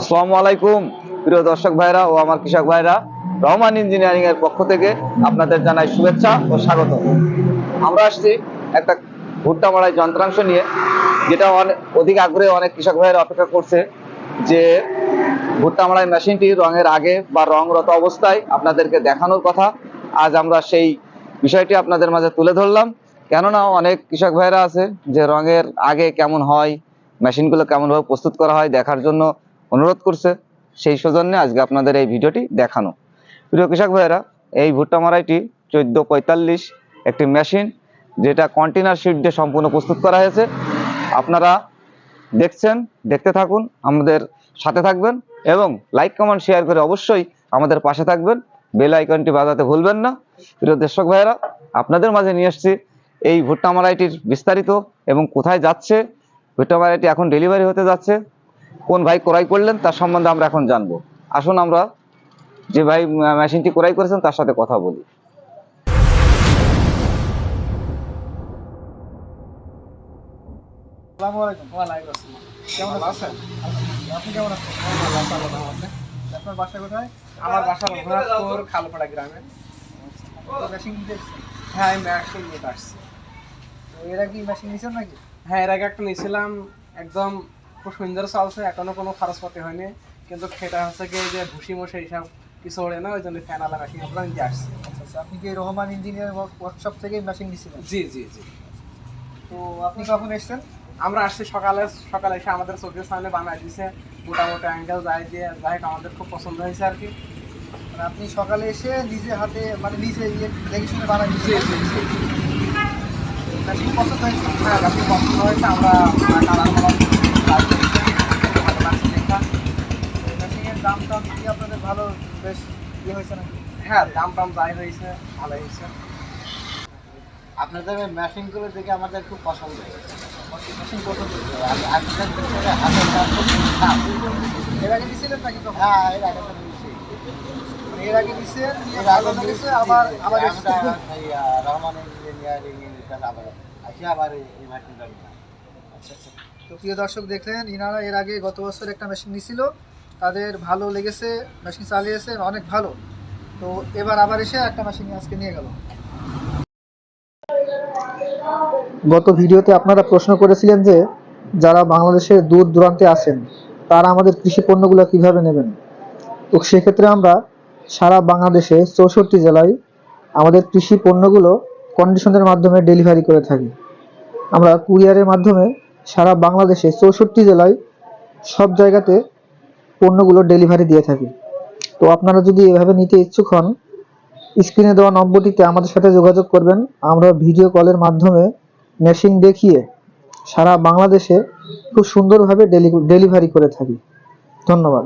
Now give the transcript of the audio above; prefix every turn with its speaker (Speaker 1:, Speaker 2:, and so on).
Speaker 1: আসসালামু আলাইকুম, প্রিয় দর্শক ভাইরা ও আমার কৃষক ভাইরা। রহমান ইঞ্জিনিয়ারিং এর পক্ষ থেকে আপনাদের জানাই শুভেচ্ছা ও স্বাগত। আমরা আসছি একটা ভুট্টা মারাই যন্ত্রাংশ নিয়ে, যেটা অনেক অধিক আগ্রহে অনেক কৃষক ভাইরা অপেক্ষা করছে যে ভুট্টা মারাই মেশিনটি রঙের আগে বা রংরত অবস্থায় আপনাদেরকে দেখানোর কথা। আজ আমরা সেই বিষয়টি আপনাদের মাঝে তুলে ধরলাম। কেননা অনেক কৃষক ভাইরা আছে যে রঙের আগে কেমন হয়, মেশিনগুলো কেমনভাবে প্রস্তুত করা হয় দেখার জন্য অনুরোধ করছে, সেই সৌজন্যে আজকে আপনাদের এই ভিডিওটি দেখানো। প্রিয় কৃষক ভাইয়েরা, এই ভুট্টা মারাইটি চোদ্দ পঁয়তাল্লিশ একটি মেশিন, যেটা কন্টেনার শিট দিয়ে সম্পূর্ণ প্রস্তুত করা হয়েছে। আপনারা দেখছেন, দেখতে থাকুন, আমাদের সাথে থাকবেন এবং লাইক, কমেন্ট, শেয়ার করে অবশ্যই আমাদের পাশে থাকবেন। বেল আইকনটি বাজাতে ভুলবেন না। প্রিয় দর্শক ভাইয়েরা, আপনাদের মাঝে নিয়ে এসেছি এই ভুট্টা মারাইটির বিস্তারিত এবং কোথায় যাচ্ছে। ভুট্টা মারাইটি এখন ডেলিভারি হতে যাচ্ছে। কোন ভাই ক্রয় করলেন তার সম্বন্ধে আমরা এখন জানব। আসুন আমরা যে ভাই মেশিনটি ক্রয় করেছেন তার সাথে কথা বলি।
Speaker 2: আসসালামু আলাইকুম
Speaker 3: ওয়ালাইকুম আসসালাম
Speaker 2: কেমন
Speaker 3: ভালো
Speaker 2: আছেন?
Speaker 3: আছেন?
Speaker 2: আপনি কেমন আছেন?
Speaker 3: আল্লাহ তাআলা রহমতে।
Speaker 2: আপনার বাসা কোথায়?
Speaker 3: আমার বাসা রঘুনাথপুর খালপাড়া গ্রামে।
Speaker 2: মেশিন
Speaker 3: হ্যাঁ আমি মেশিন নিতে আসছি।
Speaker 2: তো এরা কি মেশিন নিয়েছেন নাকি?
Speaker 3: হ্যাঁ এর আগে একটা নিয়েছিলাম একদম খুব সুন্দর চলছে এখনও কোনো খরচ খরচপাতি হয়নি। কিন্তু সেটা হচ্ছে কি যে ভুসি মশে এইসব কিছু ওড়ে না ওই জন্য ফ্যান আলা মেশিন আমরা নিতে আসছি।
Speaker 2: আচ্ছা আচ্ছা আপনি কি রহমান ইঞ্জিনিয়ার ওয়ার্কশপ থেকে মেশিন নিয়েছিলেন
Speaker 3: জি জি জি।
Speaker 2: তো আপনি কখন এসেছেন?
Speaker 3: আমরা আসছি সকালে সকালে এসে আমাদের চোখের সামনে বানাই দিছে মোটামুটি অ্যাঙ্গেল যায় দিয়ে যাই আমাদের খুব পছন্দ হয়েছে আর কি।
Speaker 2: আপনি সকালে এসে নিজে হাতে মানে নিজে ইয়ে দেখে শুনে
Speaker 3: জি
Speaker 2: মেশিন পছন্দ হয়েছে
Speaker 3: হ্যাঁ পছন্দ হয়েছে আমরা কালার মালার কাজ করেছি ভালো লাগছে দেখা
Speaker 2: মেশিনের দাম টাম কি আপনাদের ভালো বেশ ইয়ে হয়েছে নাকি
Speaker 3: হ্যাঁ দাম টাম যাই ভালো হয়েছে।
Speaker 4: আপনাদের মেশিনগুলো দেখে আমাদের খুব পছন্দ হয়েছে।
Speaker 2: মেশিন পছন্দ
Speaker 4: আপনাদের হাতের কাজ
Speaker 2: এর আগে দিয়েছিলেন নাকি
Speaker 4: হ্যাঁ এর আগে তো
Speaker 2: এর আগে দিয়েছেন
Speaker 4: এর আগে
Speaker 2: লেগেছে আবার
Speaker 4: আহ, রহমান ইঞ্জিনিয়ারিং আবার আসি আবার এই এই মেশিনটা
Speaker 2: আচ্ছা আচ্ছা। তো প্রিয় দর্শক দেখলেন ইনারা এর আগে গত বছর একটা মেশিন নিছিল। তাদের ভালো লেগেছে মেশিন চালিয়েছে অনেক ভালো। তো এবার আবার এসে একটা মেশিন আজকে নিয়ে গেল। গত ভিডিওতে আপনারা প্রশ্ন করেছিলেন যে, যারা বাংলাদেশের দূর দূরান্তে আসেন তারা আমাদের কৃষি পণ্যগুলো কীভাবে নেবেন? তো সেক্ষেত্রে আমরা সারা বাংলাদেশে চৌষট্টি জেলায় আমাদের কৃষি পণ্যগুলো কন্ডিশনের মাধ্যমে ডেলিভারি করে থাকি। আমরা কুরিয়ারের মাধ্যমে সারা বাংলাদেশে চৌষট্টি জেলায় সব জায়গাতে পণ্যগুলো ডেলিভারি দিয়ে থাকি। তো আপনারা যদি এভাবে নিতে ইচ্ছুক হন, স্ক্রিনে দেওয়া নম্বরটিতে আমাদের সাথে যোগাযোগ করবেন। আমরা ভিডিও কলের মাধ্যমে মেশিন দেখিয়ে সারা বাংলাদেশে খুব সুন্দরভাবে ডেলিভারি করে থাকি। ধন্যবাদ।